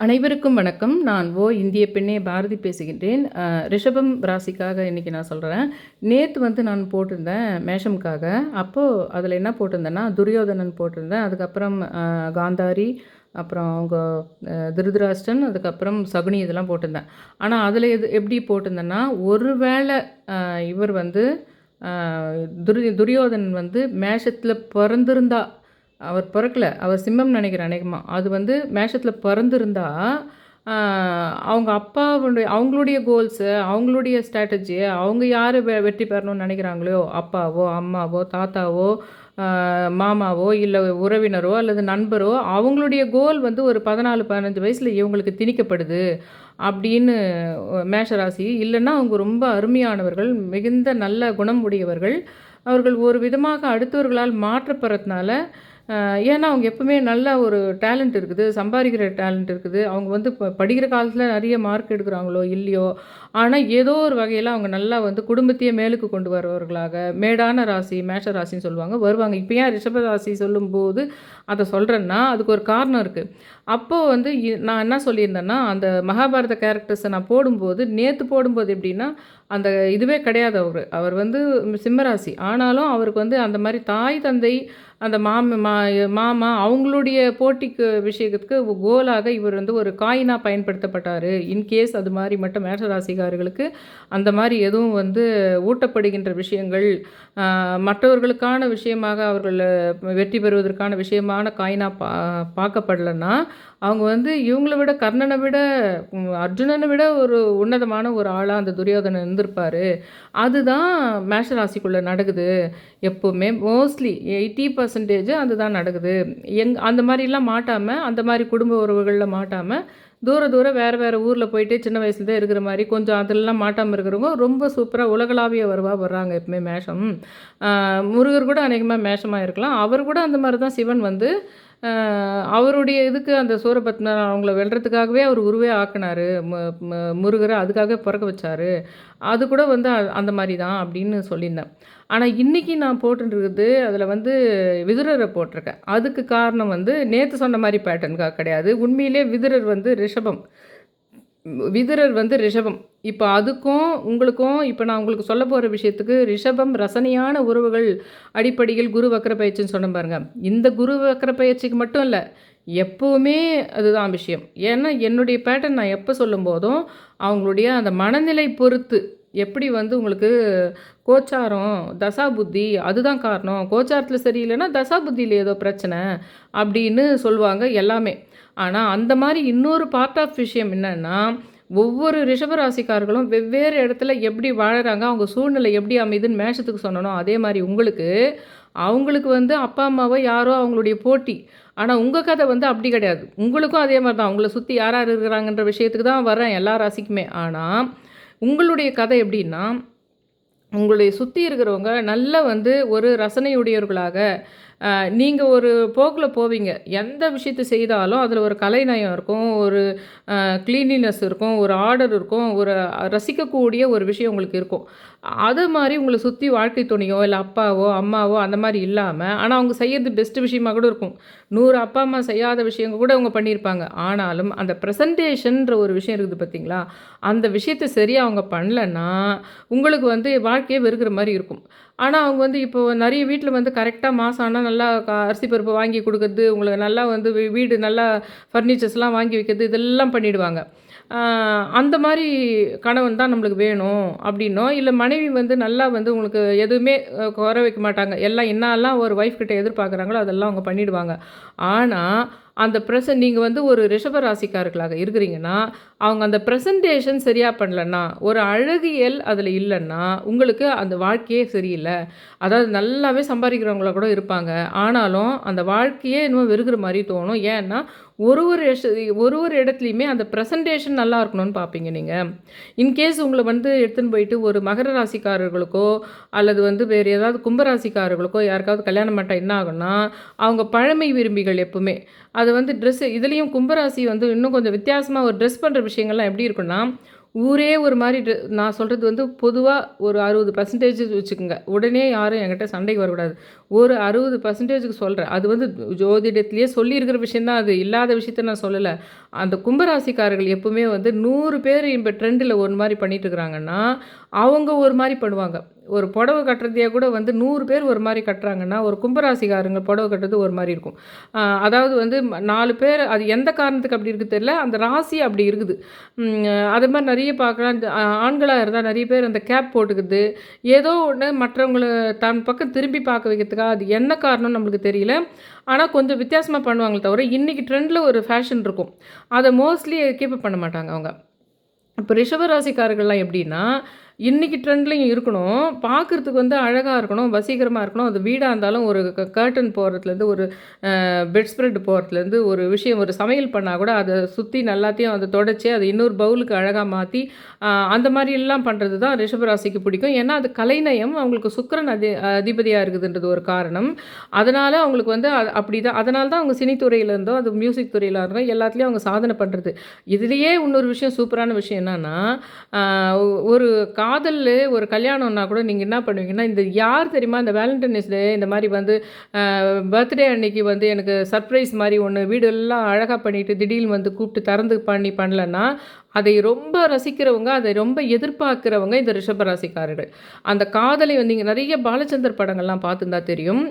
அனைவருக்கும் வணக்கம். நான் ஓ இந்திய பெண்ணே பாரதி பேசுகின்றேன். ரிஷபம் ராசிக்காக இன்றைக்கி நான் சொல்கிறேன் நேற்று வந்து நான் போட்டிருந்தேன் மேஷம்காக. அப்போது அதில் என்ன போட்டிருந்தேன்னா துரியோதனன் போட்டிருந்தேன். அதுக்கப்புறம் காந்தாரி அப்புறம் அவங்க திருதராஷ்டன் அதுக்கப்புறம் சகுனி இதெல்லாம் போட்டிருந்தேன். ஆனால் அதில் எது எப்படி போட்டிருந்தேன்னா ஒருவேளை வேளை இவர் வந்து துரி துரியோதனன் வந்து மேஷத்தில் பிறந்திருந்தா அவர் பிறக்கல. அவர் சிம்மம் நினைக்கிறேன் அநேகமாக அது வந்து மேஷத்தில் பிறந்திருந்தா அவங்க அப்பாவுடைய அவங்களுடைய கோல்ஸு அவங்களுடைய ஸ்ட்ராட்டஜியை அவங்க யார் வெ வெற்றி பெறணும்னு நினைக்கிறாங்களோ அப்பாவோ அம்மாவோ தாத்தாவோ மாமாவோ இல்லை உறவினரோ அல்லது நண்பரோ அவங்களுடைய கோல் வந்து ஒரு பதினாலு பதினஞ்சு வயசில் இவங்களுக்கு திணிக்கப்படுது அப்படின்னு மேஷராசி. இல்லைன்னா அவங்க ரொம்ப அருமையானவர்கள் மிகுந்த நல்ல குணம் உடையவர்கள். அவர்கள் ஒரு விதமாக அடுத்தவர்களால் மாற்றப்படுறதுனால ஏன்னா அவங்க எப்பவுமே நல்ல ஒரு டேலண்ட் இருக்குது சம்பாதிக்கிற டேலண்ட் இருக்குது. அவங்க வந்து இப்போ படிக்கிற காலத்தில் நிறைய மார்க் எடுக்கிறாங்களோ இல்லையோ ஆனால் ஏதோ ஒரு வகையில் அவங்க நல்லா வந்து குடும்பத்தையே மேலுக்கு கொண்டு வருவர்களாக. மேடான ராசி மேஷ ராசின்னு சொல்லுவாங்க. வருவாங்க. இப்போ ஏன் ரிஷப ராசி சொல்லும்போது அதை சொல்கிறேன்னா அதுக்கு ஒரு காரணம் இருக்குது அப்போது வந்து நான் என்ன சொல்லியிருந்தேன்னா அந்த மகாபாரத கேரக்டர்ஸை நான் போடும்போது நேற்று போடும்போது எப்படின்னா அந்த இதுவே கிடையாது அவர். அவர் வந்து சிம்மராசி ஆனாலும் அவருக்கு வந்து அந்த மாதிரி தாய் தந்தை அந்த மாம மா மாமா அவங்களுடைய போட்டிக்கு விஷயத்துக்கு கோலாக இவர் வந்து ஒரு காயினாக பயன்படுத்தப்பட்டார். இன்கேஸ் அது மாதிரி மட்டும் மேஷராசிக்காரர்களுக்கு அந்த மாதிரி எதுவும் வந்து ஊட்டப்படுகின்ற விஷயங்கள் மற்றவர்களுக்கான விஷயமாக அவர்கள் வெற்றி பெறுவதற்கான விஷயமான காயினாக பா பார்க்கப்படலைன்னா அவங்க வந்து இவங்கள விட கர்ணனை விட அர்ஜுனனை விட ஒரு உன்னதமான ஒரு ஆளாக அந்த துரியோதனன் இருந்திருப்பார். அதுதான் மேஷராசிக்குள்ளே நடக்குது. எப்போவுமே மோஸ்ட்லி எயிட்டி பர்சன்டேஜ் அதுதான் நடக்குது. எங் அந்த மாதிரிலாம் மாட்டாமல் அந்த மாதிரி குடும்ப உறவுகளில் மாட்டாமல் தூர தூரம் வேறு வேறு ஊரில் போயிட்டு சின்ன வயசுல தான் இருக்கிற மாதிரி கொஞ்சம் அதெல்லாம் மாட்டாமல் இருக்கிறவங்க ரொம்ப சூப்பராக உலகளாவிய வருவா வர்றாங்க எப்பவுமே மேஷம். முருகர் கூட அநேகமாக மேஷமாக இருக்கலாம். அவர் கூட அந்த மாதிரி தான் சிவன் வந்து அவருடைய இதுக்கு அந்த சூரபத்ம அவங்கள வெல்றதுக்காகவே அவர் உருவே ஆக்குனாரு. முருகரை அதுக்காகவே பிறக்க வச்சார். அது கூட வந்து அ- அந்த மாதிரி தான் அப்படின்னு சொல்லியிருந்தேன். ஆனால் இன்றைக்கி நான் போட்டுருக்குது அதில் வந்து விதுரரை போட்டிருக்கேன். அதுக்கு காரணம் வந்து நேற்று சொன்ன மாதிரி பேட்டர்னுக்காக கிடையாது. உண்மையிலே விதுரர் வந்து ரிஷபம். விதுரர் வந்து ரிஷபம். இப்போ அதுக்கும் உங்களுக்கும் இப்போ நான் உங்களுக்கு சொல்ல போகிற விஷயத்துக்கு ரிஷபம் ரசனையான உறவுகள் அடிப்படையில் குரு வக்கர பயிற்சின்னு சொன்ன பாருங்க. இந்த குரு வக்கர பயிற்சிக்கு மட்டும் இல்லை எப்போவுமே அதுதான் விஷயம். ஏன்னா என்னுடைய பேட்டர்ன் நான் எப்போ சொல்லும் போதும் அவங்களுடைய அந்த மனநிலை பொறுத்து எப்படி வந்து உங்களுக்கு கோச்சாரம் தசா புத்தி அதுதான் காரணம். கோச்சாரத்தில் சரியில்லைன்னா தசா புத்தியில் ஏதோ பிரச்சனை அப்படின்னு சொல்லுவாங்க எல்லாமே. ஆனால் அந்த மாதிரி இன்னொரு பார்ட் ஆஃப் விஷயம் என்னென்னா ஒவ்வொரு ரிஷபராசிக்காரர்களும் வெவ்வேறு இடத்துல எப்படி வாழறாங்க அவங்க சூழ்நிலை எப்படி அமைதுன்னு மேஷத்துக்கு சொன்னனோ அதே மாதிரி உங்களுக்கு அவங்களுக்கு வந்து அப்பா அம்மாவோ யாரோ அவங்களுடைய போட்டி. ஆனால் உங்கள் கதை வந்து அப்படி கிடையாது. உங்களுக்கும் அதே மாதிரி தான் அவங்கள சுற்றி யார் யார் இருக்கிறாங்கன்ற விஷயத்துக்கு தான் வரேன் எல்லா ராசிக்குமே. ஆனால் உங்களுடைய கதை எப்படின்னா உங்களுடைய சுற்றி இருக்கிறவங்க நல்ல வந்து ஒரு ரசனையுடையவர்களாக நீங்கள் ஒரு போக்கில் போவீங்க. எந்த விஷயத்தை செய்தாலும் அதில் ஒரு கலைநயம் இருக்கும் ஒரு க்ளீனினஸ் இருக்கும் ஒரு ஆர்டர் இருக்கும் ஒரு ரசிக்கக்கூடிய ஒரு விஷயம் உங்களுக்கு இருக்கும். அது மாதிரி உங்களை சுற்றி வாழ்க்கை துணையோ இல்லை அப்பாவோ அம்மாவோ அந்த மாதிரி இல்லாமல் ஆனால் அவங்க செய்யறது பெஸ்ட் விஷயமா கூட இருக்கும். நூறு அப்பா அம்மா செய்யாத விஷயங்கள் கூட அவங்க பண்ணியிருப்பாங்க. ஆனாலும் அந்த ப்ரெசன்டேஷன்ற ஒரு விஷயம் இருக்குது பார்த்தீங்களா அந்த விஷயத்தை சரியாக அவங்க பண்ணலன்னா உங்களுக்கு வந்து வாழ்க்கையே வெறுக்கிற மாதிரி இருக்கும். ஆனால் அவங்க வந்து இப்போ நிறைய வீட்டில் வந்து கரெக்டாக மாதம் ஆனால் நல்லா அரிசி பருப்பு வாங்கி கொடுக்குறது உங்களுக்கு நல்லா வந்து வீடு நல்லா ஃபர்னிச்சர்ஸ்லாம் வாங்கி வைக்கிறது இதெல்லாம் பண்ணிவிடுவாங்க அந்த மாதிரி கணவன் தான் நம்மளுக்கு வேணும் அப்படின்னோ இல்லை மனைவி வந்து நல்லா வந்து உங்களுக்கு எதுவுமே குறை வைக்க மாட்டாங்க. எல்லாம் என்னெல்லாம் ஒரு ஒய்ஃப் கிட்டே எதிர்பார்க்குறாங்களோ அதெல்லாம் அவங்க பண்ணிடுவாங்க. ஆனால் அந்த ப்ரெசன்ட் நீங்கள் வந்து ஒரு ரிஷப ராசிக்காரர்களாக இருக்கிறீங்கன்னா அவங்க அந்த ப்ரெசன்டேஷன் சரியாக பண்ணலன்னா ஒரு அழகியல் அதில் இல்லைன்னா உங்களுக்கு அந்த வாழ்க்கையே சரியில்லை. அதாவது நல்லாவே சம்பாதிக்கிறவங்கள கூட இருப்பாங்க. ஆனாலும் அந்த வாழ்க்கையே இன்னும் வெறுகிற மாதிரி தோணும். ஏன்னா ஒரு ஒரு ஒரு ஒரு இடத்துலையுமே அந்த ப்ரெசன்டேஷன் நல்லா இருக்கணும்னு பார்ப்பீங்க நீங்கள் இன்கேஸ் உங்களை வந்து எடுத்துன்னு போயிட்டு ஒரு மகர ராசிக்காரர்களுக்கோ அல்லது வந்து வேறு ஏதாவது கும்பராசிக்காரர்களுக்கோ யாருக்காவது கல்யாணம் பண்ணிட்டா என்ன ஆகும்னா அவங்க பழமை விரும்பிகள் எப்பவுமே. அது வந்து ட்ரெஸ்ஸு இதுலேயும் கும்பராசி வந்து இன்னும் கொஞ்சம் வித்தியாசமாக ஒரு ட்ரெஸ் பண்ணுற விஷயங்கள்லாம் எப்படி இருக்குன்னா ஊரே ஒரு மாதிரி நான் சொல்கிறது வந்து பொதுவாக ஒரு அறுபது பர்சன்டேஜ் வச்சுக்கோங்க. உடனே யாரும் என்கிட்ட சண்டைக்கு வரக்கூடாது. ஒரு அறுபது பர்சன்டேஜுக்கு சொல்கிறேன் அது வந்து ஜோதிடத்துலேயே சொல்லியிருக்கிற விஷயந்தான் அது இல்லாத விஷயத்த நான் சொல்லலை. அந்த கும்பராசிக்காரர்கள் எப்பவுமே வந்து நூறு பேர் இப்போ ட்ரெண்டில் ஒரு மாதிரி பண்ணிட்டு இருக்கிறாங்கன்னா அவங்க ஒரு மாதிரி பண்ணுவாங்க. ஒரு புடவை கட்டுறதையே கூட வந்து நூறு பேர் ஒரு மாதிரி கட்டுறாங்கன்னா ஒரு கும்பராசிக்காரங்க புடவை கட்டுறது ஒரு மாதிரி இருக்கும். அதாவது வந்து நாலு பேர் அது எந்த காரணத்துக்கு அப்படி இருக்குது தெரியல அந்த ராசி அப்படி இருக்குது. அது மாதிரி நிறைய பார்க்கலாம். இந்த ஆண்களாக இருந்தால் நிறைய பேர் அந்த கேப் போட்டுக்குது ஏதோ ஒன்று மற்றவங்களை தன் பக்கம் திரும்பி பார்க்க வைக்கிறதுக்காக அது என்ன காரணம் நம்மளுக்கு தெரியல. ஆனால் கொஞ்சம் வித்தியாசமாக பண்ணுவாங்களே தவிர இன்றைக்கி ட்ரெண்டில் ஒரு ஃபேஷன் இருக்கும். அதை மோஸ்ட்லி கீப்பப் பண்ண மாட்டாங்க அவங்க. இப்போ ரிஷபராசிக்காரர்கள்லாம் எப்படின்னா இன்றைக்கி ட்ரெண்ட்லையும் இருக்கணும். பார்க்குறதுக்கு வந்து அழகாக இருக்கணும் வசீகரமாக இருக்கணும். அது வீடாக இருந்தாலும் ஒரு கர்டன் போடுறதுலேருந்து ஒரு பெட் ஸ்ப்ரெட் போடுறதுலேருந்து ஒரு விஷயம் ஒரு சமையல் பண்ணால் கூட அதை சுற்றி நல்லாத்தையும் அதை தொடச்சி அதை இன்னொரு பவுலுக்கு அழகாக மாற்றி அந்த மாதிரி எல்லாம் பண்ணுறது தான் ரிஷபராசிக்கு பிடிக்கும். ஏன்னா அது கலைநயம். அவங்களுக்கு சுக்கரன் அதி அதிபதியாக இருக்குதுன்றது ஒரு காரணம். அதனால் அவங்களுக்கு வந்து அது அப்படி தான் அதனால தான் அவங்க சினித்துறையில் இருந்தோ அது மியூசிக் துறையில் இருந்தோ எல்லாத்துலேயும் அவங்க சாதனை பண்ணுறது இதுலேயே இன்னொரு விஷயம் சூப்பரான விஷயம் என்னென்னா ஒரு கா காதல் ஒரு கல்யாணம்னா கூட நீங்கள் என்ன பண்ணுவீங்கன்னா இந்த யார் தெரியுமா இந்த வேலண்டைன்ஸ் டே இந்த மாதிரி வந்து பர்த்டே அன்னைக்கு வந்து எனக்கு சர்ப்ரைஸ் மாதிரி ஒன்று வீடு எல்லாம் அழகாக பண்ணிவிட்டு திடீர்னு வந்து கூப்பிட்டு திறந்து பண்ணி பண்ணலன்னா அதை ரொம்ப ரசிக்கிறவங்க அதை ரொம்ப எதிர்பார்க்கிறவங்க இந்த ரிஷபராசிக்காரர்கள். அந்த காதலை வந்து இங்கே நிறைய பாலச்சந்தர் படங்கள்லாம் பார்த்துருந்தா தெரியும்.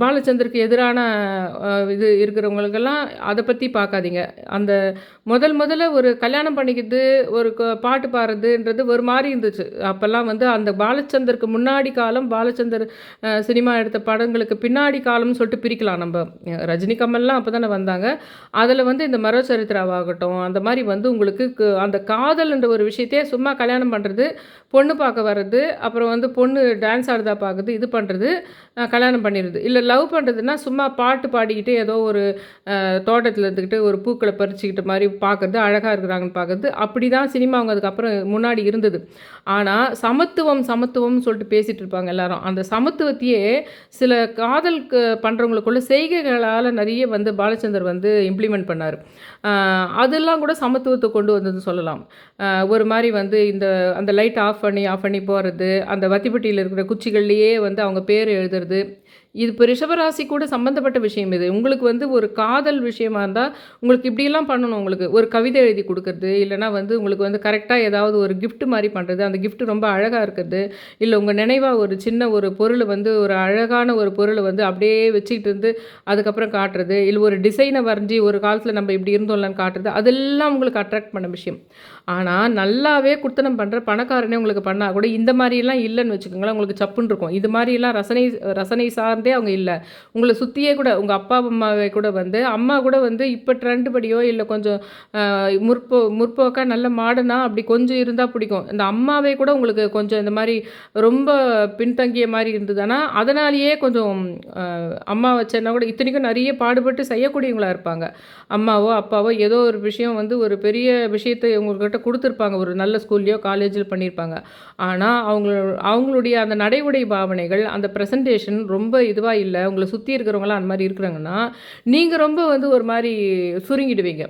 பாலச்சந்தருக்கு எதிரான இது இருக்கிறவங்களுக்கெல்லாம் அதை பற்றி பார்க்காதீங்க. அந்த முதல் முதல்ல ஒரு கல்யாணம் பண்ணிக்கிட்டு ஒரு பாட்டு பாடுறதுன்றது ஒரு மாதிரி இருந்துச்சு. அப்போல்லாம் வந்து அந்த பாலச்சந்தருக்கு முன்னாடி காலம் பாலச்சந்தர் சினிமா எடுத்த படங்களுக்கு பின்னாடி காலம்னு சொல்லிட்டு பிரிக்கலாம் நம்ம. ரஜினி கமல்லாம் அப்போ தானே வந்தாங்க. அதில் வந்து இந்த மரோ சரித்திராவாகட்டும் அந்த மாதிரி வந்து உங்களுக்கு அவங்களுக்கு அந்த காதல்ன்ற ஒரு விஷயத்தையே சும்மா கல்யாணம் பண்ணுறது பொண்ணு பார்க்க வர்றது அப்புறம் வந்து பொண்ணு டான்ஸ் ஆடுதா பார்க்குறது இது பண்ணுறது கல்யாணம் பண்ணிடுது இல்லை லவ் பண்ணுறதுன்னா சும்மா பாட்டு பாடிக்கிட்டு ஏதோ ஒரு தோட்டத்தில் இருந்துக்கிட்டு ஒரு பூக்களை பறிச்சுக்கிட்ட மாதிரி பார்க்குறது அழகாக இருக்கிறாங்கன்னு பார்க்குறது அப்படி தான் சினிமா அவங்க அதுக்கப்புறம் முன்னாடி இருந்தது. ஆனால் சமத்துவம் சமத்துவம்னு சொல்லிட்டு பேசிகிட்டு இருப்பாங்க எல்லாரும். அந்த சமத்துவத்தையே சில காதலுக்கு பண்ணுறவங்களுக்குள்ள செய்கைகளால் நிறைய வந்து பாலச்சந்தர் வந்து இம்ப்ளிமெண்ட் பண்ணார். அதெல்லாம் கூட சமத்துவத்தை கொண்டு கொண்டு வந்ததுன்னு சொல்லலாம். ஒரு மாதிரி வந்து இந்த அந்த லைட் ஆஃப் பண்ணி ஆஃப் பண்ணி போகிறது அந்த வத்திப்பட்டியில் இருக்கிற குச்சிகள்லேயே வந்து அவங்க பேர் எழுதுறது இது இப்போ ரிஷபராசி கூட சம்மந்தப்பட்ட விஷயம் இது. உங்களுக்கு வந்து ஒரு காதல் விஷயமா இருந்தால் உங்களுக்கு இப்படியெல்லாம் பண்ணணும் உங்களுக்கு. ஒரு கவிதை எழுதி கொடுக்குறது இல்லைனா வந்து உங்களுக்கு வந்து கரெக்டாக ஏதாவது ஒரு கிஃப்ட் மாதிரி பண்ணுறது அந்த கிஃப்ட் ரொம்ப அழகாக இருக்கிறது இல்லை உங்கள் நினைவாக ஒரு சின்ன ஒரு பொருளை வந்து ஒரு அழகான ஒரு பொருளை வந்து அப்படியே வச்சுக்கிட்டு இருந்து அதுக்கப்புறம் காட்டுறது இல்லை ஒரு டிசைனை வரைஞ்சி ஒரு காலத்தில் நம்ம இப்படி இருந்தோம்லாம் காட்டுறது அதெல்லாம் உங்களுக்கு அட்ராக்ட் பண்ண விஷயம். ஆனால் நல்லாவே குத்தனம் பண்ணுற பணக்காரனே உங்களுக்கு பண்ணால் கூட இந்த மாதிரிலாம் இல்லைன்னு வச்சுக்கோங்களேன் உங்களுக்கு சப்புன்னு இருக்கும். இது மாதிரிலாம் ரசனை ரசனை சார்ந்தே அவங்க இல்லை. உங்களை சுற்றியே கூட உங்கள் அப்பா அம்மாவை கூட வந்து அம்மா கூட வந்து இப்போ ட்ரெண்ட் படியோ இல்லை கொஞ்சம் முற்போ முற்போக்காக நல்ல மாடனாக அப்படி கொஞ்சம் இருந்தால் பிடிக்கும். இந்த அம்மாவே கூட உங்களுக்கு கொஞ்சம் இந்த மாதிரி ரொம்ப பின்தங்கிய மாதிரி இருந்ததுன்னா அதனாலேயே கொஞ்சம் அம்மா வச்சேன்னா கூட இத்தனைக்கும் நிறைய பாடுபட்டு செய்யக்கூடியவங்களா இருப்பாங்க. அம்மாவோ அப்பாவோ ஏதோ ஒரு விஷயம் வந்து ஒரு பெரிய விஷயத்தை உங்கள்கிட்ட கொடுத்துருப்பாங்க. ஒரு நல்ல ஸ்கூல்லையோ காலேஜில் பண்ணியிருப்பாங்க. ஆனால் அவங்க அவங்களுடைய அந்த நடை உடை பாவனைகள் அந்த ப்ரெசன்டேஷன் ரொம்ப ரொம்ப இதுவாக இல்லை உங்களை சுற்றி இருக்கிறவங்களாம் அந்த மாதிரி இருக்கிறாங்கன்னா நீங்கள் ரொம்ப வந்து ஒரு மாதிரி சுருங்கிடுவீங்க.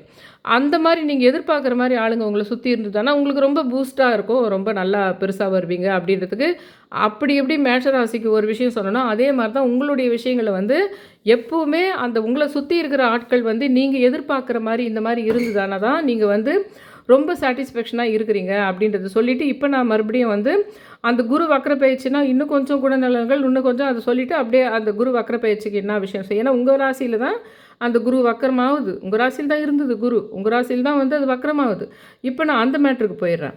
அந்த மாதிரி நீங்கள் எதிர்பார்க்குற மாதிரி ஆளுங்க உங்களை சுற்றி இருந்ததுன்னா உங்களுக்கு ரொம்ப பூஸ்ட்டாக இருக்கும் ரொம்ப நல்லா பெருசாக வருவீங்க அப்படின்றதுக்கு. அப்படி எப்படி மேஷராசிக்கு ஒரு விஷயம் சொன்னோன்னா அதே மாதிரி தான் உங்களுடைய விஷயங்களை வந்து எப்போவுமே அந்த உங்களை சுற்றி இருக்கிற ஆட்கள் வந்து நீங்கள் எதிர்பார்க்குற மாதிரி இந்த மாதிரி இருந்ததுனா தான் நீங்கள் வந்து ரொம்ப சாட்டிஸ்ஃபேக்ஷனாக இருக்கிறீங்க அப்படின்றத சொல்லிவிட்டு இப்போ நான் மறுபடியும் வந்து அந்த குரு வக்கர பயிற்சினா இன்னும் கொஞ்சம் குணநலன்கள் இன்னும் கொஞ்சம் அதை சொல்லிவிட்டு அப்படியே அந்த குரு வக்கர பயிற்சிக்கு என்ன விஷயம் செய்யும் ஏன்னா உங்கள் ராசியில் தான் அந்த குரு வக்கரமாகுது. உங்கள் ராசியில் தான் இருந்தது குரு. உங்கள் ராசியில் தான் வந்து அது வக்கரமாகுது. இப்போ நான் அந்த மேட்ருக்கு போயிடுறேன்.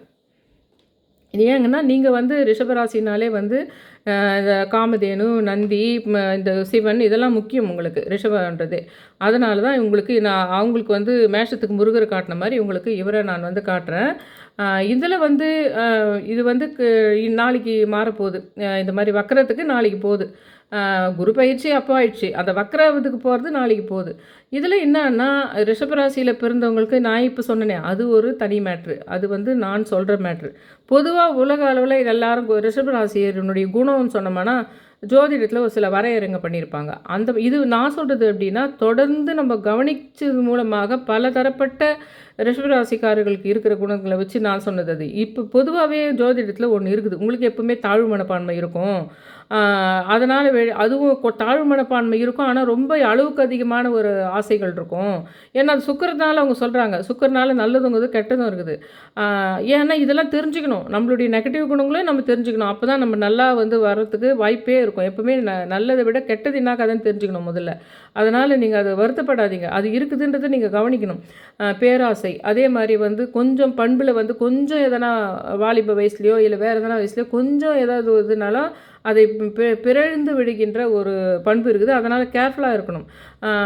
ஏங்கன்னா நீங்கள் வந்து ரிஷபராசினாலே வந்து காமதேனு நந்தி ம, இந்த சிவன் இதெல்லாம் முக்கியம் உங்களுக்கு ரிஷபன்றது. அதனால தான் இவங்களுக்கு நான் அவங்களுக்கு வந்து மேஷத்துக்கு முருகர் காட்டின மாதிரி உங்களுக்கு இவரை நான் வந்து காட்டுறேன். இதில் வந்து இது வந்து நாளைக்கு மாறப்போகுது. இந்த மாதிரி வக்கரத்துக்கு நாளைக்கு போகுது. குரு பயிற்சி அப்போ ஆயிடுச்சு. அந்த வக்கரத்துக்கு போகிறது நாளைக்கு போகுது. இதில் என்னன்னா ரிஷபராசியில் பிறந்தவங்களுக்கு நான் இப்போ சொன்னனே அது ஒரு தனி மேட்ரு அது வந்து நான் சொல்கிற மேட்ரு பொதுவாக உலக அளவில் எல்லாரும் ரிஷபராசியனுடைய குணம்னு சொன்னோம்னா ஜோதிடத்தில் ஒரு சில வரையறைங்க பண்ணியிருப்பாங்க அந்த இது நான் சொல்கிறது எப்படின்னா தொடர்ந்து நம்ம கவனிச்சது மூலமாக பல தரப்பட்ட ரிஷபராசிக்காரர்களுக்கு இருக்கிற குணங்களை வச்சு நான் சொன்னது அது. இப்போ பொதுவாகவே ஜோதிடத்தில் ஒன்று இருக்குது. உங்களுக்கு எப்பவுமே தாழ்வு மனப்பான்மை இருக்கும். அதனால் வெ அதுவும் கொ தாழ்வு மனப்பான்மை இருக்கும். ஆனால் ரொம்ப அளவுக்கு அதிகமான ஒரு ஆசைகள் இருக்கும். ஏன்னா அது சுக்கரத்தினால அவங்க சொல்கிறாங்க சுக்கரனால நல்லதுங்கிறது கெட்டதும் இருக்குது. ஏன்னா இதெல்லாம் தெரிஞ்சுக்கணும். நம்மளுடைய நெகட்டிவ் குணங்களையும் நம்ம தெரிஞ்சுக்கணும். அப்போ தான் நம்ம நல்லா வந்து வர்றதுக்கு வாய்ப்பே இருக்கும். எப்பவுமே ந நல்லதை விட கெட்டது என்ன கதைன்னு தெரிஞ்சுக்கணும் முதல்ல. அதனால் நீங்கள் அதை வருத்தப்படாதீங்க. அது இருக்குதுன்றதை நீங்கள் கவனிக்கணும். பேராசை. அதே மாதிரி வந்து கொஞ்சம் பண்பில் வந்து கொஞ்சம் எதனா வாலிப வயசுலையோ இல்லை வேறு எதனா வயசுலையோ கொஞ்சம் ஏதாவது இதுனாலும் அதை பிறழ்ந்து விடுகின்ற ஒரு பண்பு இருக்குது. அதனால் கேர்ஃபுல்லாக இருக்கணும்.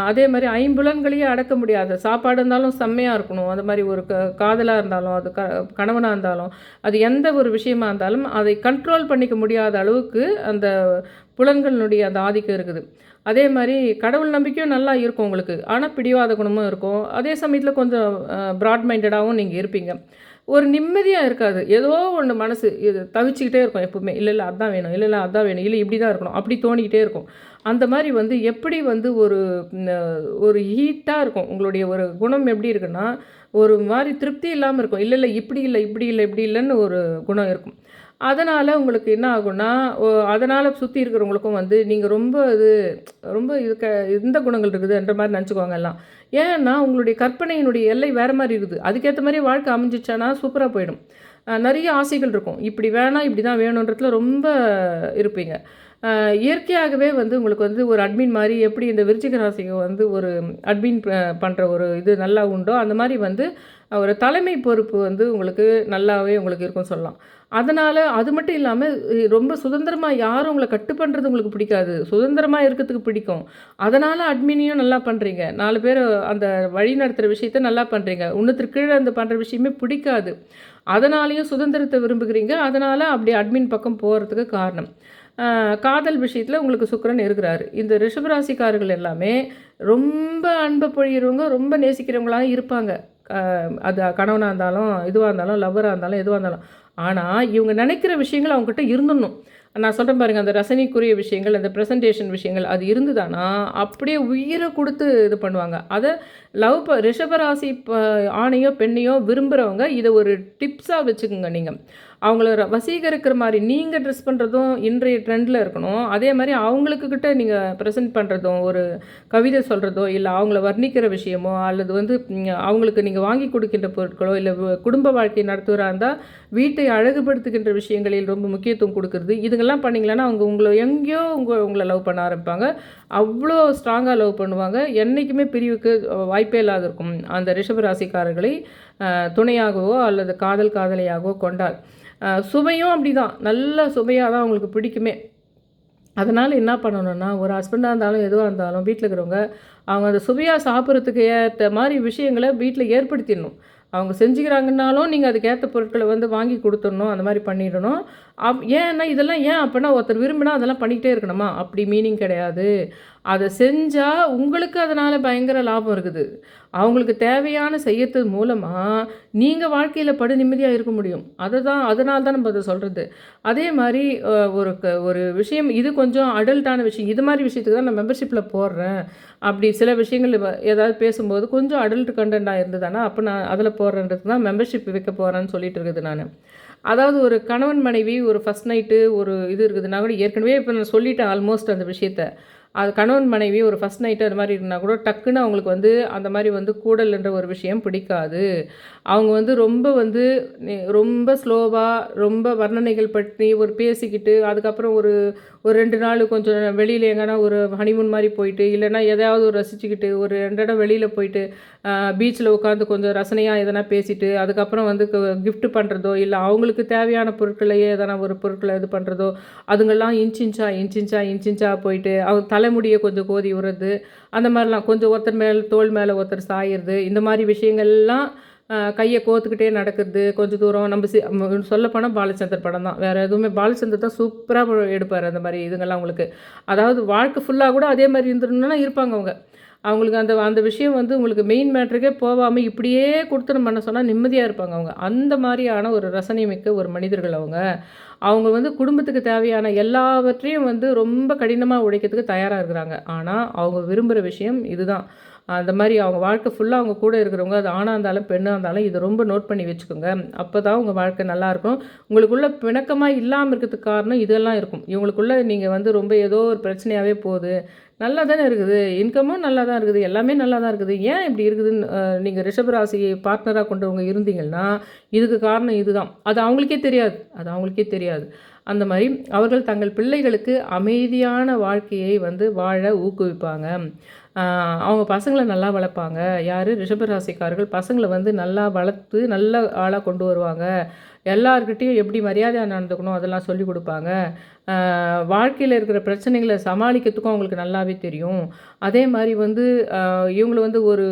அதே மாதிரி ஐம்புலன்களையே அடக்க முடியாது. சாப்பாடு இருந்தாலும் செம்மையாக இருக்கணும். அந்த மாதிரி ஒரு க காதலாக இருந்தாலும் அது க கணவனாக இருந்தாலும் அது எந்த ஒரு விஷயமா இருந்தாலும் அதை கண்ட்ரோல் பண்ணிக்க முடியாத அளவுக்கு அந்த புலன்களினுடைய அந்த ஆதிக்கம் இருக்குது. அதே மாதிரி கடவுள் நம்பிக்கையும் நல்லா இருக்கும் உங்களுக்கு. ஆனால் பிடிவாத குணமும் இருக்கும். அதே சமயத்தில் கொஞ்சம் ப்ராட் மைண்டடாகவும் நீங்கள் இருப்பீங்க. ஒரு நிம்மதியாக இருக்காது. ஏதோ ஒன்று மனசு இது தவிச்சிக்கிட்டே இருக்கும் எப்பவுமே. இல்லை இல்லை அதான் வேணும். இல்லை இல்லை அதான் வேணும். இல்லை இப்படி தான் இருக்கணும். அப்படி தோணிக்கிட்டே இருக்கும். அந்த மாதிரி வந்து எப்படி வந்து ஒரு ஒரு ஹீட்டாக இருக்கும். உங்களுடைய ஒரு குணம் எப்படி இருக்குன்னா ஒரு மாதிரி திருப்தி இல்லாமல் இருக்கும். இல்லை இல்லை இப்படி இல்லை இப்படி இல்லை இப்படி இல்லைன்னு ஒரு குணம் இருக்கும். அதனால் உங்களுக்கு என்ன ஆகும்னா அதனால் சுற்றி இருக்கிறவங்களுக்கும் வந்து நீங்கள் ரொம்ப இது ரொம்ப இருக்க இந்த குணங்கள் இருக்குதுன்ற மாதிரி நினச்சிக்குவாங்க எல்லாம். ஏன்னா உங்களுடைய கற்பனையினுடைய எல்லை வேறு மாதிரி இருக்குது. அதுக்கேற்ற மாதிரி வாழ்க்கை அமைஞ்சிச்சானா சூப்பராக போயிடும். நிறைய ஆசைகள் இருக்கும். இப்படி வேணாம் இப்படி தான் வேணுன்றதுல ரொம்ப இருப்பீங்க. இயற்கையாகவே வந்து உங்களுக்கு வந்து ஒரு அட்மின் மாதிரி எப்படி இந்த விருச்சிக ராசிக்கு வந்து ஒரு அட்மின் பண்ணுற ஒரு இது நல்லா உண்டோ அந்த மாதிரி வந்து ஒரு தலைமை பொறுப்பு வந்து உங்களுக்கு நல்லாவே உங்களுக்கு இருக்கும் சொல்லலாம். அதனால் அது மட்டும் இல்லாமல் ரொம்ப சுதந்திரமாக யாரும் உங்களை கட்டு பண்ணுறது உங்களுக்கு பிடிக்காது. சுதந்திரமாக இருக்கிறதுக்கு பிடிக்கும். அதனால் அட்மினையும் நல்லா பண்ணுறீங்க நாலு பேர் அந்த வழி நடத்துகிற விஷயத்த நல்லா பண்ணுறீங்க இன்னத்திற்கு கீழே அந்த பண்ணுற விஷயமே பிடிக்காது. அதனாலேயும் சுதந்திரத்தை விரும்புகிறீங்க. அதனால் அப்படி அட்மின் பக்கம் போகிறதுக்கு காரணம். காதல் விஷயத்தில் உங்களுக்கு சுக்கரன் இருக்கிறாரு. இந்த ரிஷபராசிக்காரர்கள் எல்லாமே ரொம்ப அன்பை பொழிகிறவங்க ரொம்ப நேசிக்கிறவங்களாக இருப்பாங்க. அது கணவனாக இருந்தாலும் இதுவாக இருந்தாலும் லவ்வராக இருந்தாலும் எதுவாக இருந்தாலும். ஆனால் இவங்க நினைக்கிற விஷயங்கள் அவங்ககிட்ட இருந்துடணும். நான் சொல்கிறேன் பாருங்க அந்த ரசனைக்குரிய விஷயங்கள் அந்த ப்ரெசன்டேஷன் விஷயங்கள் அது இருந்துதானா அப்படியே உயிரை கொடுத்து இது பண்ணுவாங்க. அதை லவ் ப ரிஷபராசி ஆணையோ பெண்ணையோ விரும்புகிறவங்க இதை ஒரு டிப்ஸாக வச்சுக்கோங்க நீங்கள் அவங்கள ர- வசீகரிக்கிற மாதிரி நீங்கள் ட்ரெஸ் பண்ணுறதும் இன்றைய ட்ரெண்டில் இருக்கணும். அதே மாதிரி அவங்களுக்கு கிட்ட நீங்கள் ப்ரெசென்ட் பண்ணுறதும் ஒரு கவிதை சொல்கிறதோ இல்லை அவங்கள வர்ணிக்கிற விஷயமோ அல்லது வந்து அவங்களுக்கு நீங்கள் வாங்கி கொடுக்கின்ற பொருட்களோ இல்லை குடும்ப வாழ்க்கை நடத்துகிறா இருந்தால் வீட்டை அழகுபடுத்துகின்ற விஷயங்களில் ரொம்ப முக்கியத்துவம் கொடுக்குறது. இதுங்கெல்லாம் பண்ணிங்களன்னா அவங்க உங்களை எங்கேயோ உங்கள் உங்களை லவ் பண்ண ஆரம்பிப்பாங்க. அவ்வளோ ஸ்ட்ராங்காக லவ் பண்ணுவாங்க. என்றைக்குமே பிரிவுக்கு வாய்ப்பே இல்லாத இருக்கும் அந்த ரிஷபராசிக்காரர்களை ராசிக்காரர்களை துணையாகவோ அல்லது காதல் காதலையாகவோ கொண்டால். அஹ், சுவையும் அப்படிதான். நல்ல சுவையாக தான் அவங்களுக்கு பிடிக்குமே. அதனால் என்ன பண்ணணும்னா ஒரு ஹஸ்பண்டாக இருந்தாலும் எதுவாக இருந்தாலும் வீட்டில் இருக்கிறவங்க அவங்க அந்த சுவையாக சாப்பிட்றதுக்கு ஏற்ற மாதிரி விஷயங்களை வீட்டில் ஏற்படுத்திடணும். அவங்க செஞ்சுக்கிறாங்கன்னாலும் நீங்கள் அதுக்கேற்ற பொருட்களை வந்து வாங்கி கொடுத்துடணும் அந்த மாதிரி பண்ணிடணும். அப் ஏன்னா இதெல்லாம் ஏன் அப்படின்னா ஒருத்தர் விரும்பினா அதெல்லாம் பண்ணிக்கிட்டே இருக்கணுமா? அப்படி மீனிங் கிடையாது. அதை செஞ்சால் உங்களுக்கு அதனால் பயங்கர லாபம் இருக்குது. அவங்களுக்கு தேவையான செய்யறது மூலமாக நீங்கள் வாழ்க்கையில் படு நிம்மதியாக இருக்க முடியும். அதை தான் அதனால தான் நம்ம அதை சொல்கிறது அதே மாதிரி ஒரு க- ஒரு விஷயம் இது கொஞ்சம் அடல்ட்டான விஷயம். இது மாதிரி விஷயத்துக்கு தான் நான் மெம்பர்ஷிப்பில் போடுறேன். அப்படி சில விஷயங்கள் ஏதாவது பேசும்போது கொஞ்சம் அடல்ட் கண்டென்ட்டாக இருந்ததுன்னா அப்போ நான் அதில் போடுறேன்றதுக்கு தான் மெம்பர்ஷிப் வைக்க போகிறேன்னு சொல்லிட்டு இருக்குது நான். அதாவது ஒரு கணவன் மனைவி ஒரு ஃபஸ்ட் நைட்டு ஒரு இது இருக்குதுன்னா கூட ஏற்கனவே இப்போ நான் சொல்லிட்டேன் ஆல்மோஸ்ட் அந்த விஷயத்த. அது கணவன் மனைவி ஒரு ஃபஸ்ட் நைட்டு அது மாதிரி இருந்தால் கூட டக்குன்னு அவங்களுக்கு வந்து அந்த மாதிரி வந்து கூடல்ன்ற ஒரு விஷயம் பிடிக்காது. அவங்க வந்து ரொம்ப வந்து ரொம்ப ஸ்லோவாக ரொம்ப வர்ணனைகள் பற்றி ஒரு பேசிக்கிட்டு அதுக்கப்புறம் ஒரு ஒரு ரெண்டு நாள் கொஞ்சம் வெளியில் எங்கன்னா ஒரு ஹனிமூன் மாதிரி போயிட்டு இல்லைன்னா எதையாவது ஒரு ரசிச்சுக்கிட்டு ஒரு ரெண்டு இடம் வெளியில் போயிட்டு பீச்சில் உட்காந்து கொஞ்சம் ரசனையாக எதனா பேசிட்டு அதுக்கப்புறம் வந்து கிஃப்ட் பண்ணுறதோ இல்லை அவங்களுக்கு தேவையான பொருட்களையே எதனா ஒரு பொருட்களை இது பண்ணுறதோ அதுங்கெல்லாம் இன்ச் இன்ச்சா இன்ச் இன்ச்சா இன்ச் இன்ச்சா போயிட்டு அவங்க தலைமுடியை கொஞ்சம் கோதி விடுறது அந்த மாதிரிலாம் கொஞ்சம் ஒருத்தர் மேலே தோல் மேலே ஒருத்தர் சாயிறது இந்த மாதிரி விஷயங்கள்லாம் கையை கோத்துக்கிட்டே நடக்கிறது கொஞ்சம் தூரம். நம்ம சி சொல்லப்போனால் பாலச்சந்தர் படம் தான். வேறு எதுவுமே பாலச்சந்தர் தான் சூப்பராக எடுப்பார் அந்த மாதிரி இதுங்கெல்லாம் உங்களுக்கு அதாவது வாழ்க்கை ஃபுல்லாக கூட அதே மாதிரி இருந்துருந்தோன்னா இருப்பாங்க அவங்க. அவங்களுக்கு அந்த அந்த விஷயம் வந்து உங்களுக்கு மெயின் மேட்ருக்கே போகாமல் இப்படியே கொடுத்துன்னு பண்ண சொன்னால் நிம்மதியாக இருப்பாங்க அவங்க. அந்த மாதிரியான ஒரு ரசனை மிக்க ஒரு மனிதர்கள் அவங்க. அவங்க வந்து குடும்பத்துக்கு தேவையான எல்லாவற்றையும் வந்து ரொம்ப கடினமாக உழைக்கிறதுக்கு தயாராக இருக்கிறாங்க. ஆனால் அவங்க விரும்புகிற விஷயம் இதுதான். அந்த மாதிரி அவங்க வாழ்க்கை ஃபுல்லாக அவங்க கூட இருக்கிறவங்க அது ஆணாக இருந்தாலும் பெண்ணாக இருந்தாலும் இதை ரொம்ப நோட் பண்ணி வச்சுக்கோங்க. அப்போ தான் உங்கள் வாழ்க்கை நல்லாயிருக்கும் உங்களுக்குள்ள பிணக்கமாக இல்லாமல் இருக்கிறதுக்கு காரணம் இதெல்லாம் இருக்கும். இவங்களுக்குள்ள நீங்கள் வந்து ரொம்ப ஏதோ ஒரு பிரச்சனையாகவே போகுது. நல்லா தானே இருக்குது. இன்கமும் நல்லா தான் இருக்குது. எல்லாமே நல்லா தான் இருக்குது. ஏன் இப்படி இருக்குதுன்னு நீங்கள் ரிஷபராசியை பார்ட்னராக கொண்டவங்க இருந்தீங்கன்னா இதுக்கு காரணம் இதுதான். அது அவங்களுக்கே தெரியாது. அது அவங்களுக்கே தெரியாது. அந்த மாதிரி அவர்கள் தங்கள் பிள்ளைகளுக்கு அமைதியான வாழ்க்கையை வந்து வாழ ஊக்குவிப்பாங்க. அவங்க பசங்களை நல்லா வளர்ப்பாங்க. யார்? ரிஷபராசிக்காரர்கள். பசங்களை வந்து நல்லா வளர்த்து நல்ல ஆளாக கொண்டு வருவாங்க. எல்லாருக்கிட்டேயும் எப்படி மரியாதையாக நடந்துக்கணும் அதெல்லாம் சொல்லி கொடுப்பாங்க. வாழ்க்கையில் இருக்கிற பிரச்சனைகளை சமாளிக்கிறதுக்கும் அவங்களுக்கு நல்லாவே தெரியும். அதே மாதிரி வந்து இவங்களை வந்து ஒரு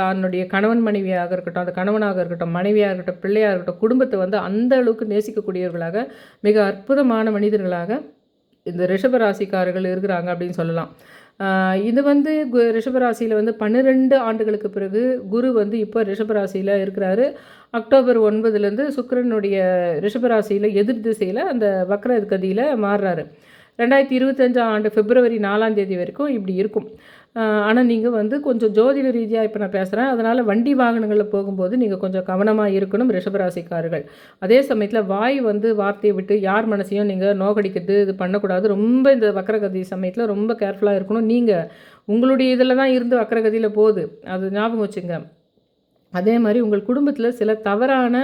தன்னுடைய கணவன் மனைவியாக இருக்கட்டும் அந்த கணவனாக இருக்கட்டும் மனைவியாக இருக்கட்டும் பிள்ளையாக இருக்கட்டும் குடும்பத்தை வந்து அந்த அளவுக்கு நேசிக்கக்கூடியவர்களாக மிக அற்புதமான மனிதர்களாக இந்த ரிஷபராசிக்காரர்கள் இருக்கிறாங்க அப்படின்னு சொல்லலாம். இது வந்து கு ரிஷபராசியில் வந்து பன்னிரெண்டு ஆண்டுகளுக்கு பிறகு குரு வந்து இப்போ ரிஷபராசியில் இருக்கிறாரு. அக்டோபர் ஒன்பதுலேருந்து சுக்கரனுடைய ரிஷபராசியில் எதிர் திசையில் அந்த வக்ர கதியில் மாறுறாரு. ரெண்டாயிரத்தி இருபத்தஞ்சாம் ஆண்டு பிப்ரவரி நாலாம் தேதி வரைக்கும் இப்படி இருக்கும். ஆனால் நீங்கள் வந்து கொஞ்சம் ஜோதிட ரீதியாக இப்போ நான் பேசுகிறேன் அதனால் வண்டி வாகனங்களில் போகும்போது நீங்கள் கொஞ்சம் கவனமாக இருக்கணும் ரிஷபராசிக்காரர்கள். அதே சமயத்தில் வாய் வந்து வார்த்தையை விட்டு யார் மனசையும் நீங்கள் நோக்கடிக்கிறது இது பண்ணக்கூடாது. ரொம்ப இந்த வக்கரகதி சமயத்தில் ரொம்ப கேர்ஃபுல்லாக இருக்கணும். நீங்கள் உங்களுடைய இதில் தான் இருந்து வக்கரகதியில் போகுது. அது ஞாபகம் வச்சுங்க. அதே மாதிரி உங்கள் குடும்பத்தில் சில தவறான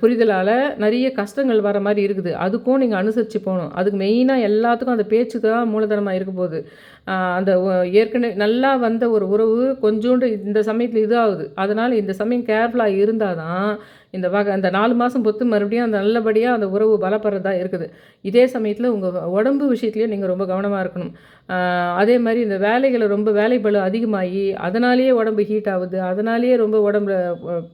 புரிதலால் நிறைய கஷ்டங்கள் வர மாதிரி இருக்குது. அதுக்கும் நீங்கள் அனுசரித்து போகணும். அதுக்கு மெயினாக எல்லாத்துக்கும் அந்த பேச்சு தான் மூலதனமாக இருக்க போகுது. அந்த ஏற்கனவே நல்லா வந்த ஒரு உறவு கொஞ்சோண்டு இந்த சமயத்தில் இதாகுது. அதனால் இந்த சமயம் கேர்ஃபுல்லாக இருந்தால் தான் இந்த வகை அந்த நாலு மாதம் பொத்து மறுபடியும் அந்த நல்லபடியாக அந்த உறவு பலப்படுறதா இருக்குது. இதே சமயத்தில் உங்கள் உடம்பு விஷயத்துலேயும் நீங்கள் ரொம்ப கவனமாக இருக்கணும். அதே மாதிரி இந்த வேலைகளை ரொம்ப வேலைப்பளு அதிகமாகி அதனாலேயே உடம்பு ஹீட் ஆகுது அதனாலேயே ரொம்ப உடம்புல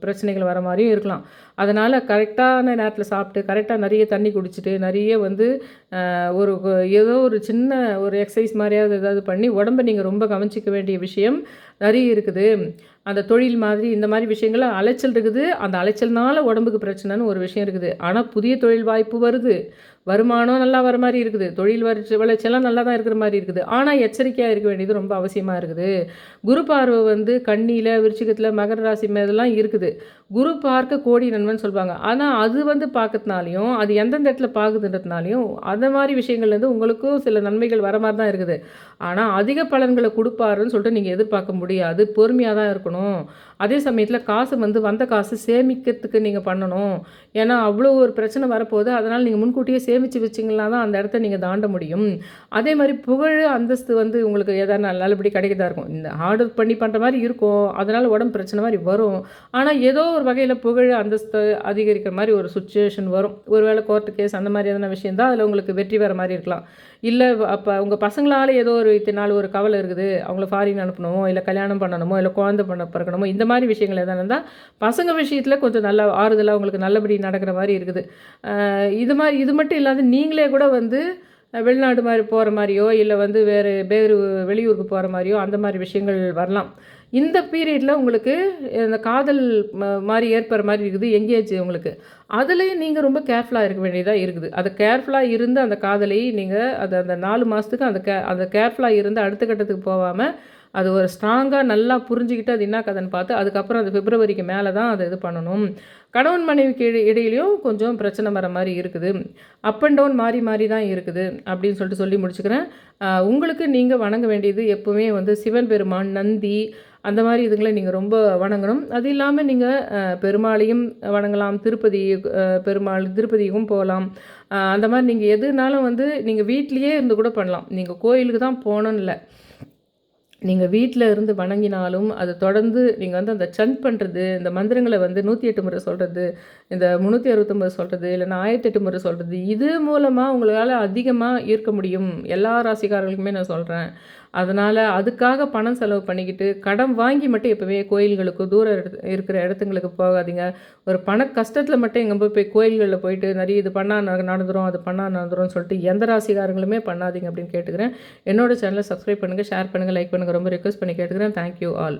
பிரச்சனைகள் வர மாதிரியும் இருக்கலாம். அதனால் கரெக்டான நேரத்தில் சாப்பிட்டு கரெக்டாக நிறைய தண்ணி குடிச்சிட்டு நிறைய வந்து ஒரு ஏதோ ஒரு சின்ன ஒரு எக்ஸசைஸ் மாதிரியாவது ஏதாவது பண்ணி உடம்பை நீங்கள் ரொம்ப கவனிச்சிக்க வேண்டிய விஷயம். நிறைய இருக்குது. அந்த தொழில் மாதிரி இந்த மாதிரி விஷயங்கள் அலைச்சல் இருக்குது. அந்த அலைச்சல்னால உடம்புக்கு பிரச்சனைன்னு ஒரு விஷயம் இருக்குது. ஆனால் புதிய தொழில் வாய்ப்பு வருது. வருமானம் நல்லா வர மாதிரி இருக்குது. தொழில் வளர்ச்சி வளர்ச்சியெல்லாம் நல்லா தான் இருக்கிற மாதிரி இருக்குது. ஆனால் எச்சரிக்கையாக இருக்க வேண்டியது ரொம்ப அவசியமாக இருக்குது. குரு பார்வை வந்து கண்ணியில் விருச்சிகத்தில் மகர ராசி மேதெல்லாம் இருக்குது. குரு பார்க்க கோடி நண்பன் சொல்லுவாங்க. ஆனால் அது வந்து பார்க்கறதுனாலையும் அது எந்தெந்த இடத்துல பார்க்குதுன்றதுனாலையும் அந்த மாதிரி விஷயங்கள்லேருந்து உங்களுக்கும் சில நன்மைகள் வர மாதிரி தான் இருக்குது. ஆனால் அதிக பலன்களை கொடுப்பாருன்னு சொல்லிட்டு நீங்கள் எதிர்பார்க்க முடியாது. பொறுமையாக தான் இருக்கணும். அதே சமயத்தில் காசு வந்து வந்த காசு சேமிக்கிறதுக்கு நீங்கள் பண்ணணும். ஏன்னா அவ்வளோ ஒரு பிரச்சனை வரப்போகுது. அதனால் நீங்கள் முன்கூட்டியே சேமித்து வச்சிங்கன்னா தான் அந்த இடத்த நீங்கள் தாண்ட முடியும். அதே மாதிரி புகழ் அந்தஸ்து வந்து உங்களுக்கு எதாவது நல்லபடி கிடைக்கதா இருக்கும். இந்த ஆர்டர் பண்ணி பண்ணுற மாதிரி இருக்கும். அதனால் உடம்பு பிரச்சனை மாதிரி வரும். ஆனால் ஏதோ ஒரு வகையில் புகழ் அந்தஸ்து அதிகரிக்கிற மாதிரி ஒரு சுச்சுவேஷன் வரும். ஒருவேளை கோர்ட்டு கேஸ் அந்த மாதிரி எதனா விஷயம் தான் அதில் உங்களுக்கு வெற்றி வர மாதிரி இருக்கலாம். இல்லை அப்போ உங்கள் பசங்களால் ஏதோ ஒரு இத்தனை நாள் ஒரு கவலை இருக்குது. அவங்கள ஃபாரின் அனுப்பணுமோ இல்லை கல்யாணம் பண்ணணுமோ இல்லை குழந்தை பண்ண பிறக்கணுமோ இந்த மாதிரி விஷயங்கள் எதாவது இருந்தால் பசங்க விஷயத்தில் கொஞ்சம் நல்லா ஆறுதலாக உங்களுக்கு நல்லபடி நடக்கிற மாதிரி இருக்குது. இது மாதிரி இது மட்டும் இல்லாத நீங்களே கூட வந்து வெளிநாடு மாதிரி போகிற மாதிரியோ இல்லை வந்து வேறு வேறு வெளியூருக்கு போகிற மாதிரியோ அந்த மாதிரி விஷயங்கள் வரலாம். இந்த பீரியடில் உங்களுக்கு இந்த காதல் மாதிரி ஏற்படுற மாதிரி இருக்குது எங்கேஜ் உங்களுக்கு? அதுலேயும் நீங்கள் ரொம்ப கேர்ஃபுல்லாக இருக்க வேண்டியதாக இருக்குது. அது கேர்ஃபுல்லாக இருந்து அந்த காதலை நீங்கள் அது அந்த நாலு மாதத்துக்கு அந்த கே அந்த கேர்ஃபுல்லாக இருந்து அடுத்த கட்டத்துக்கு போகாமல் அது ஒரு ஸ்ட்ராங்காக நல்லா புரிஞ்சுக்கிட்டு அது என்ன கதைன்னு பார்த்து அதுக்கப்புறம் அது பிப்ரவரிக்கு மேலே தான் அதை இது பண்ணணும். கணவன் மனைவிக்கு இடையிலையும் கொஞ்சம் பிரச்சனை வர மாதிரி இருக்குது. அப் அண்ட் டவுன் மாறி மாறி தான் இருக்குது அப்படின்னு சொல்லிட்டு சொல்லி முடிச்சுக்கிறேன். உங்களுக்கு நீங்கள் வணங்க வேண்டியது எப்போவுமே வந்து சிவன் பெருமான் நந்தி அந்த மாதிரி இதுங்களை நீங்கள் ரொம்ப வணங்கணும். அது இல்லாமல் நீங்கள் பெருமாளையும் வணங்கலாம் திருப்பதி பெருமாள் திருப்பதிக்கும் போகலாம். அந்த மாதிரி நீங்கள் எதுனாலும் வந்து நீங்கள் வீட்லேயே இருந்து கூட பண்ணலாம். நீங்கள் கோயிலுக்கு தான் போகணுன்னு இல்லை நீங்கள் வீட்டில் இருந்து வணங்கினாலும் அதை தொடர்ந்து நீங்கள் வந்து அந்த சந்த் பண்ணுறது இந்த மந்திரங்களை வந்து நூற்றி எட்டு முறை சொல்கிறது இந்த முந்நூற்றி அறுபத்தொம்பது சொல்கிறது இல்லைன்னா ஆயிரத்தி எட்டு முறை சொல்கிறது இது மூலமாக உங்களால் அதிகமாக ஈர்க்க முடியும். எல்லா ராசிக்காரர்களுக்குமே நான் சொல்கிறேன் அதனால் அதுக்காக பணம் செலவு பண்ணிக்கிட்டு கடன் வாங்கி மட்டும் எப்போவுமே கோயில்களுக்கு தூர இடத்து இருக்கிற இடத்துங்களுக்கு போகாதீங்க. ஒரு பண கஷ்டத்தில் மட்டும் எங்கே போய் போய் கோயில்களில் போயிட்டு நிறைய இது பண்ணால் நடந்துரும் அது பண்ணால் நடந்துடும் சொல்லிட்டு எந்த ராசிகாரங்களுமே பண்ணாதீங்க அப்படின்னு கேட்டுக்கிறேன். என்னோட சேனலை சப்ஸ்கிரைப் பண்ணுங்கள் ஷேர் பண்ணுங்கள் லைக் பண்ணுங்கள் ரொம்ப ரிக்வஸ்ட் பண்ணி கேட்டுக்கிறேன். Thank you all